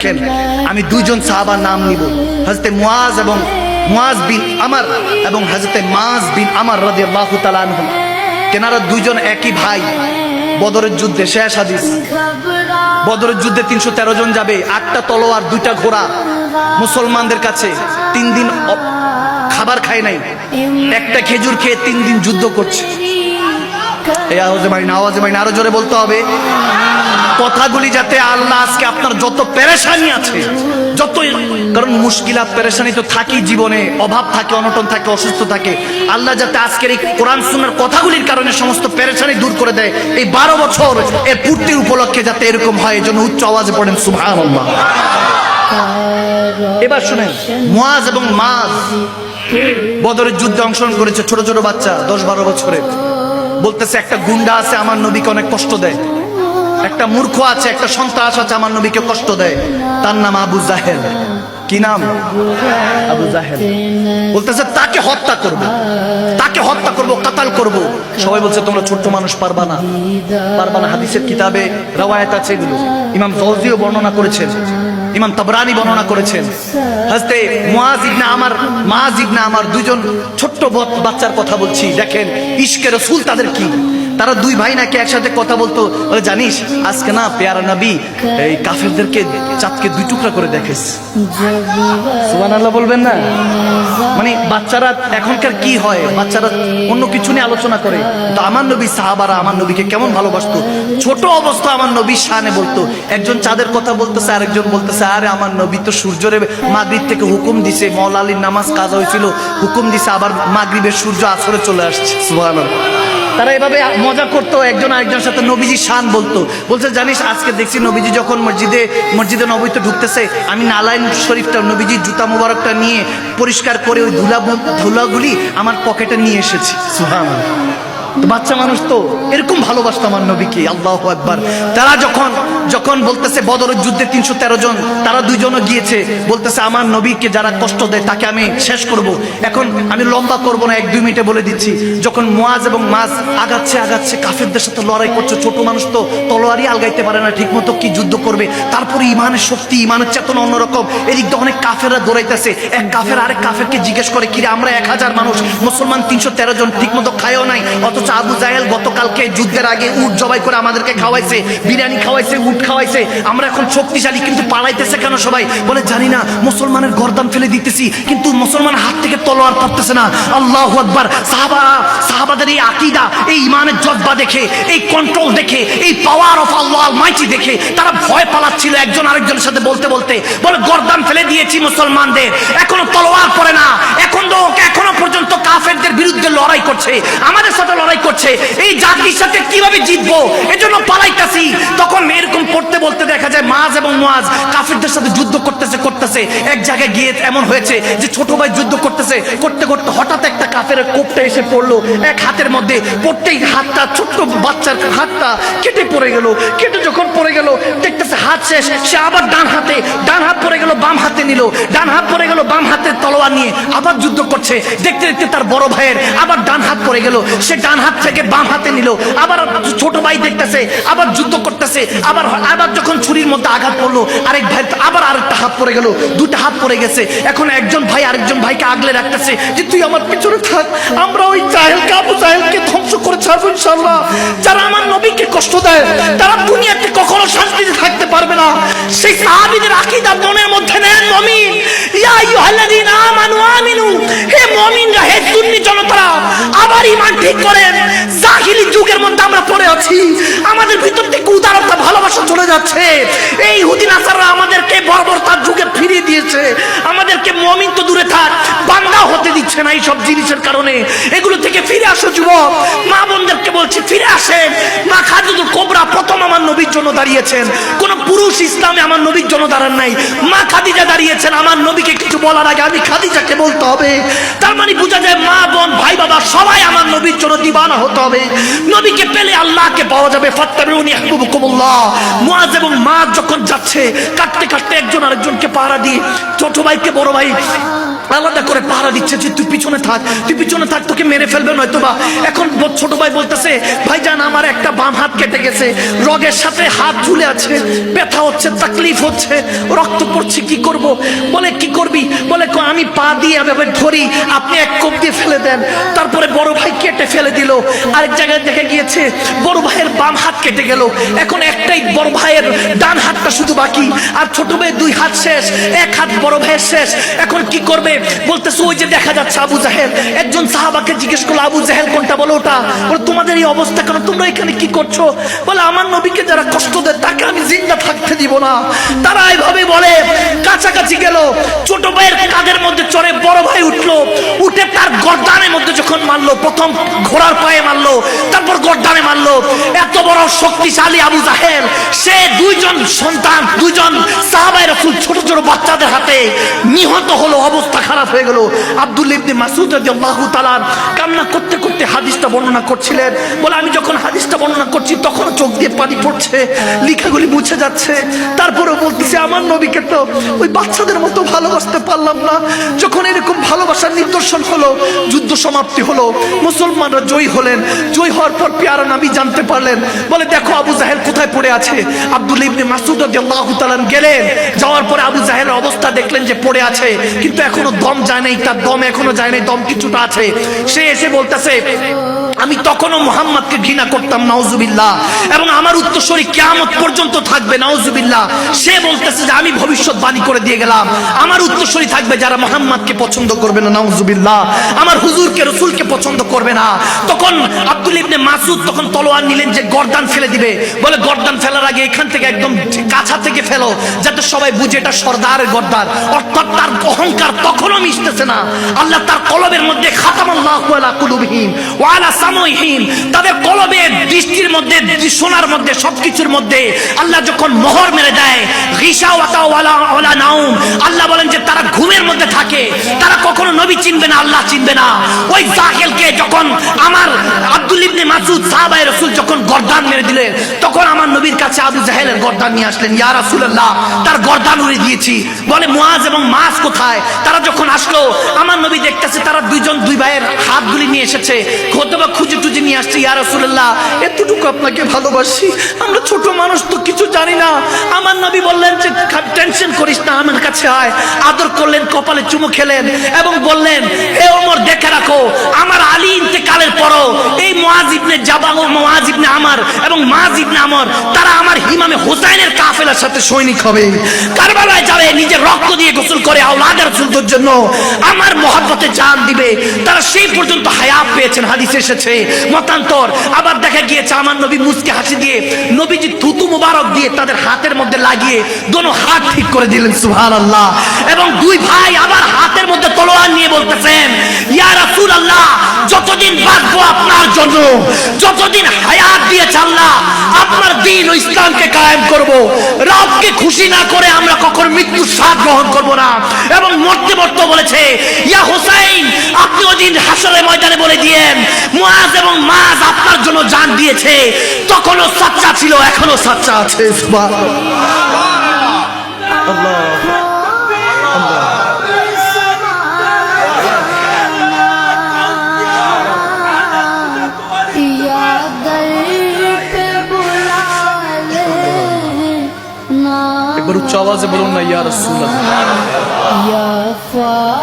দেখেন, আমি দুইজন সাহাবার নাম নিব। হজরতে মুয়াজ এবং মুয়াজ বিন আমার এবং হজরতে মাজ বিন আমার রাদিয়াল্লাহু তাআলা আনহু কেনারা দুইজন একই ভাই। বদরের যুদ্ধে শেষ হাদিস। বদরের যুদ্ধে তিনশো তেরো জন যাবে। আটটা তলোয়ার দুইটা ঘোড়া। মুসলমানদের কাছে তিন দিন খাবার খায় নাই। একটা খেজুর খেয়ে তিন দিন যুদ্ধ করছে। এই আওয়াজে আওয়াজে মাইন আরও জোরে বলতে হবে। কথাগুলি যাতে আল্লাহ আজকে আপনার যত পেরেশানি আছে যত কারণ মুশকিলাত পেরেশানি তো থাকি জীবনে, অভাব থাকে, অনটন থাকে, অসুস্থ থাকে। আল্লাহ যাতে আজকের এই কোরআন সুন্নার কথাগুলির কারণে সমস্ত পেরেশানি দূর করে দেয়, এই বারো বছর এর পূর্তি উপলক্ষে যাতে এরকম হয় এই জন্য উচ্চ আওয়াজে পড়েন, সুবহানাল্লাহ। এবার শুনেন, মুয়াজ এবং মাজ বদরের যুদ্ধে অংশগ্রহণ করেছে, ছোট ছোট বাচ্চা, দশ, বারো বছরের। বলতেছে, একটা গুন্ডা আছে, আমার নবীকে অনেক কষ্ট দেয়। একটা মূর্খ আছে, একটা সন্ত্রাস আছে আমার নবীকে কষ্ট দেয়। তার নাম আবু জাহেল। কি নাম? আবু জাহেল। বলতেছে, তাকে হত্যা করব। তাকে হত্যা করব, কাতাল করব। সবাই বলছে, তোমরা ছোট্ট মানুষ, পারবা না। পারবা না হাদিসের কিতাবে রাওয়ায়াত আছে এগুলো। ইমাম জওজিও বর্ণনা করেছেন। ইমাম তাবরানি বর্ণনা করেছেন। হাজতে মুয়াজ ইবনে আমার মাজ ইবনে আমার দুইজন ছোট্ট বাচ্চার কথা বলছি। দেখেন, ইশকে রসুল তাদের কি? তারা দুই ভাই নাকি একসাথে কথা বলতো? বলে, জানিস, আজকে না পেয়ারা নবী এই কাফেরদেরকে চাঁদকে দুই টুকরা করে দেখেস সুবান আল্লাহ বলবেন না? মানে বাচ্চারা এখনকার কি হয়? বাচ্চারা অন্য কিছু নিয়ে আলোচনা করে। তো আমার নবী সাহাবারা আমার নবীকে কেমন ভালোবাসতো? ছোট অবস্থা আমার নবী শানে বলতো। একজন চাঁদের কথা বলতেছে, আরেকজন বলতেছে, আরে আমার নবী তো সূর্যরে মাগরিব থেকে হুকুম দিছে মৌলা নামাজ কাজ হয়েছিল, হুকুম দিছে, আবার মাগরিবের সূর্য আসরে চলে আসছে। সুবহানাল্লাহ। তারা এভাবে মজা করতো, একজন আরেকজনের সাথে নবীজি শান বলতো। বলছে, জানিস, আজকে দেখছি নবীজি যখন মসজিদে মসজিদে নবীতে ঢুকতেছে, আমি নালায়ন শরীফটা, নবীজি জুতা মোবারকটা নিয়ে পরিষ্কার করে ওই ধুলা ধুলাগুলি আমার পকেটে নিয়ে এসেছি। তো বাচ্চা মানুষ তো এরকম ভালোবাসতো আমার নবীকে, আল্লাহ একবার তারা যখন যখন বলতেছে বদরের যুদ্ধে তিনশো তেরো জন, তারা দুইজনও গিয়েছে, বলতেছে, আমার নবীকে যারা কষ্ট দেয়, তাকে আমি শেষ করব। এখন আমি লম্বা করব না, এক, দুই মিনিটে বলে দিচ্ছি। যখন মোয়াজ এবং মাছ আগাচ্ছে আগাচ্ছে, কাফেরদের সাথে লড়াই করছে, ছোট মানুষ তো তলোয়ারই আলগাইতে পারে না ঠিক মতো কি যুদ্ধ করবে? তারপরে ইমানের শক্তি, ইমানের চেতনা অন্যরকম। এদিক দিয়ে অনেক কাফেররা দৌড়াইতেছে। এক কাফের আরেক কাফেরকে জিজ্ঞেস করে, কিরে, আমরা এক হাজার মানুষ, মুসলমান তিনশো তেরো জন ঠিক মতো খায়ও নাই অথচ আবু জাহেল গতকালকে যুদ্ধের আগে জবাই করে আমাদেরকে খাওয়াইছে, বিরিয়ানি খাওয়াইছে খাওয়াইছে। আমরা এখন শক্তিশালী কিন্তু পালাইতেছে কেন সবাই? বলে, জানি না, মুসলমানের ফেলে দিতেছি, কিন্তু মুসলমান হাত থেকে তলোয়ার পড়তেছে না। আল্লাহ আকবার। সাহাবা, সাহাবাদের এই আকিদা, এই ইমানের জজ্বা দেখে, এই কন্ট্রোল দেখে, এই পাওয়ার অফ আল্লাহ মাইটি দেখে, তারা ভয় পালাচ্ছিল একজন আরেকজনের সাথে বলতে বলতে। বলে, গর্দান ফেলে দিয়েছি মুসলমানদের, এখনও তলোয়ার পড়ে না কাফেরদের বিরুদ্ধে লড়াই করছে, আমাদের সাথে লড়াই করছে, এই জাতির সাথে কীভাবে জিতবো? এজন্য পালাইতাছি। তখন এরকম পড়তে বলতে দেখা যায় মাজ এবং মাজ কাফেরদের সাথে যুদ্ধ করতেছে করতেছে। এক জায়গায় গিয়ে এমন হয়েছে যে ছোট ভাই যুদ্ধ করতেছে, করতে করতে হঠাৎ একটা কাফের কোপটা এসে পড়ল। এক হাতের মধ্যে পড়তেই হাতটা, ছোট্ট বাচ্চার হাতটা কেটে পড়ে গেল। কেটে যখন পড়ে গেল, দেখতেছে হাত শেষ। সে আবার ডান হাতে, ডান হাত পড়ে গেল, বাম হাতে নিল। ডান হাত পড়ে গেল, বাম হাতের তলোয়ার নিয়ে আবার যুদ্ধ করছে। দেখতে দেখতে তার বড় ভাইয়ের আবার ডান হাত পড়ে গেল। সে ডান হাত থেকে বাম হাতে নিল। আবার ছোট ভাই দেখতেছে, আবার যুদ্ধ করতেছে। আবার আবার যখন ছুরির মধ্যে আঘাত পড়ল আরেক ভাই আবার আরেকটা হাত পড়ে গেল। দুটা হাত পড়ে গেছে। এখন একজন ভাই আরেকজন ভাইকে আগলে রাখতেছে যে, তুই আমার পিছনে থাক আমরা ওই জাহেলকে আবু চাহেলকে ধ্বংস করে ছাড়বো ইনশাল্লাহ যারা আমার নবীকে কষ্ট দেয়, তারা দুনিয়াতে কখনো শান্তিতে থাকতে পারবে না। সেই সাহাবিদের আকিদা মনের মধ্যে নেন মমিন। ইয়া আইয়ুহাল্লাযীনা আমানু আমিনু। হে মুমিনরা, হে সুন্নি জনতারা, আবার ঈমান ঠিক করেন। জাহিলি যুগের মধ্যে আমরা পড়ে আছি। আমাদের ভিতর থেকে উদারতা ভালোবাসা চলে যাচ্ছে। এই হুদিন আসাররা আমাদেরকে বর্বরতার যুগে ফিরিয়ে দিয়েছে। আমাদেরকে মমিন তো দূরে থাক বান্দা হতে দিচ্ছে না এইসব জিনিসের কারণে। এগুলো থেকে ফিরে আসো যুবক। মা বোনদেরকে বলছি, ফিরে আসেন। মা কোবরা প্রথম আমার নবীর জন্য দাঁড়িয়েছেন। কোন পুরুষ ইসলামে আমার নবীর জন্য দাঁড়ান নাই। মা খাদিজা দাঁড়িয়েছেন, আমার নবীকে কিছু বলার আগে আমি খাদিজাকে বলতে হবে। তার মানে বোঝা যায় মা, বোন, ভাই, বাবা সবাই আমার নবীর জন্য দিবানা হতে হবে। নবীকে পেলে আল্লাহকে পাওয়া যাবে। ফাত্তাবিউনি আহবুবুকুমুল্লাহ মুআজ এবং মা যখন যাচ্ছে কাটতে কাটতে একজন আরেকজনকে পাহারা দিয়ে, ছোট ভাইকে, বড় ভাই আলাদা করে পাহারা দিচ্ছে যে, তুই পিছনে থাক, তুই পিছনে থাক, তোকে মেরে ফেলবে নয়তো বা এখন ছোট ভাই বলতেছে, ভাইজান, আমার একটা হাত কেটে গেছে। রগের সাথে হাত ঝুলে আছে। ব্যথা হচ্ছে, তাকলিফ হচ্ছে। রক্ত পড়ছে, কি করব? বলে, কি করবি? বলে, "ক- আমি পা দিয়ে এভাবে ধরি, আপনি এক কোপ দিয়ে ফেলে দেন। তারপরে বড় ভাই কেটে ফেলে দিল। আরেক জায়গায় দেখা গিয়েছে, বড় ভাইয়ের বাম হাত কেটে গেল। এখন একটাই বড় ভাইয়ের ডান হাতটা শুধু বাকি। আর ছোট ভাইয়ের দুই হাত শেষ, এক হাত বড় ভাইয়ের শেষ। এখন কি করবে? বলতেছে, ওই যে দেখা যাচ্ছে আবু জাহেল। একজন সাহাবাকে জিজ্ঞেস করল, আবু জাহেল কোনটা? বলো, ওটা। বলে, তোমাদের এই অবস্থা কেন? তোমরা এখানে কি করছ? বলে, আমার নবীকে যারা কষ্ট দেয়, তাকে আমি জিন্দা থাকতে দিব না। তারা এভাবে বলে, কাছাকাছি গেল। ছোট ভাইয়ের কাদের মধ্যে চড়ে বড় ভাই উঠল, উঠে তার গর্দানের মধ্যে যখন মারলো, প্রথম ঘোড়ার পায়ে মারলো, তারপর গর্দানে মারলো, এত বড় শক্তিশালী আবু জাহেল, সে দুইজন সন্তান, দুইজন সাহাবাই রসুল ছোট ছোট বাচ্চাদের হাতে নিহত হলো, অবস্থা খারাপ হয়ে গেল। আব্দুল ইবনে মাসুদ রাদিয়াল্লাহু তাআলা কান্না করতে করতে হাদিসটা বর্ণনা করছিলেন। বলে, আমি যখন হাদিসটা বর্ণনা করছি তখন চোখ দিয়ে পানি পড়ছে, লেখাগুলি মুছে যাচ্ছে। তারপরেও বলতেছে, আমার নবীকে তো ওই বাচ্চাদের মতো ভালোবাসতে পারলাম না। যখন এরকম ভালোবাসার নিদর্শন হলো, যুদ্ধ সমাপ্তি হলো, মুসলমানরা জয়ী হলেন। জয়ী হওয়ার পর পেয়ারা নাবি জানতে পারলেন। বলে, দেখো, আবু জাহেল কোথায় পড়ে আছে? আব্দুল ইবনে মাসুদ তাআলা গেলেন। যাওয়ার পরে আবু জাহেলের অবস্থা দেখলেন যে পড়ে আছে, কিন্তু এখনও দম যায় নাই। তার দম এখনও যায় নাই, দম কিছুটা আছে। সে এসে বলতেছে আমি তখনও মোহাম্মদকে ঘৃণা করতাম, নাউজুবিল্লাহ। এবং আমার উত্তরসূরি কিয়ামত পর্যন্ত থাকবে, নাউজুবিল্লাহ। সে বলতেছে যে, আমি ভবিষ্যৎবাণী করে দিয়ে গেলাম। আমার উত্তরসূরি থাকবে, যারা মোহাম্মদকে পছন্দ করবে না, নাউজুবিল্লাহ। আমার হুজুরকে, রসুলকে পছন্দ করবে না। তখন আব্দুল ইবনে মাসুদ তখন তলোয়ার নিলেন যে, গর্দান ফেলে দিবে। বলে, গর্দান ফেলার আগে এখান থেকে একদম কাছা থেকে ফেলো, যাতে সবাই বুঝে এটা সর্দারের গর্দান। অর্থাৎ তার অহংকার তখনও মিশতেছে না। আল্লাহ তার কলবের মধ্যে খাতামাল্লাহু আলা কুলুবিহিম, ওয়া আলা সামইহিম তাদের কলবে, দৃষ্টির মধ্যে শোনার মধ্যে, সবকিছুর মধ্যে আল্লাহ যখন মোহর মেরে দেয় আল্লাহ বলেন যে তারা ঘুমের মধ্যে থাকে। তারা কখনো নবী চিনবে না, আল্লাহ চিনবে না। ওই জাহেলকে যখন আমার আব্দুল ইবনে মাসুদ সাহাবায়ে রাসূল যখন গর্দান মেরে দিলেন তখন নবীর কাছে আবু জাহেলের গর্দান নিয়ে আসলেন, ইয়া রাসূলুল্লাহ, তার গর্দান উড়ে দিয়েছি। বলে মুয়াজ এবং মাস কোথায়? তারা যখন আসলো, আমার নবী দেখতেছে তারা দুইজন, দুই ভাইয়ের হাতগুলি নিয়ে এসেছে। খোদবা খুঁজে টুজে নিয়ে আসছে, ইয়া রাসূলুল্লাহ, এতটুকু আপনাকে ভালোবাসি? আমরা ছোট মানুষ তো কিছু জানি না। আমার নবী বললেন যে, টেনশন করিস না, আমার কাছে আয়। আদর করলেন, কপালে চুমু খেলেন এবং বললেন হে ওমর, দেখে রাখো, আমার আলী ইন্তেকালের পরও এই মুআজ ইবনে জাবাল ও মুআজ ইবনে আমার এবং মাজ ইবনে আমর তারা আমার ইমামে হোসাইনের কাফেলার সাথে সৈনিক হবে। কারবালায় যাবে নিজের রক্ত দিয়ে গোসল করে আওলাদের রাসূলদের জন্য। আমার মহব্বতে জান দিবে। তারা সেই পর্যন্ত হায়াত পেয়েছেন, হাদিসে এসেছে। মতান্তর, আবার দেখা গিয়েছে আমার নবী মুসকে হাসি দিয়ে, নবীজি থুতু মুবারক দিয়ে তাদের হাতের মধ্যে লাগিয়ে দোনো হাত ঠিক করে দিলেন, সুবহানাল্লাহ। এবং দুই ভাই আবার হাতের মধ্যে তলোয়ার নিয়ে বলতেছেন, ইয়া রাসূলুল্লাহ, যতদিন বাঁচবো আপনার জন্য, যতদিন হায়াত দিয়েছে আল্লাহ, আপনার দিন ও ইসলামকে কায়েম করব। রবকে খুশি না করে আমরা কখন মৃত্যুর স্বাদ গ্রহণ করব না। এবং মরতে মরতে বলেছে, ইয়া হোসাইন, আপনি ওদিন হাসরের ময়দানে বলে দিয়েন মুয়াজ এবং মাজ আপনার জন্য জান দিয়েছে। তখনও সাচ্চা ছিল এখনও সাচ্চা আছে। या আওয়াজে বলুন না ইয়া রাসূলুল্লাহ या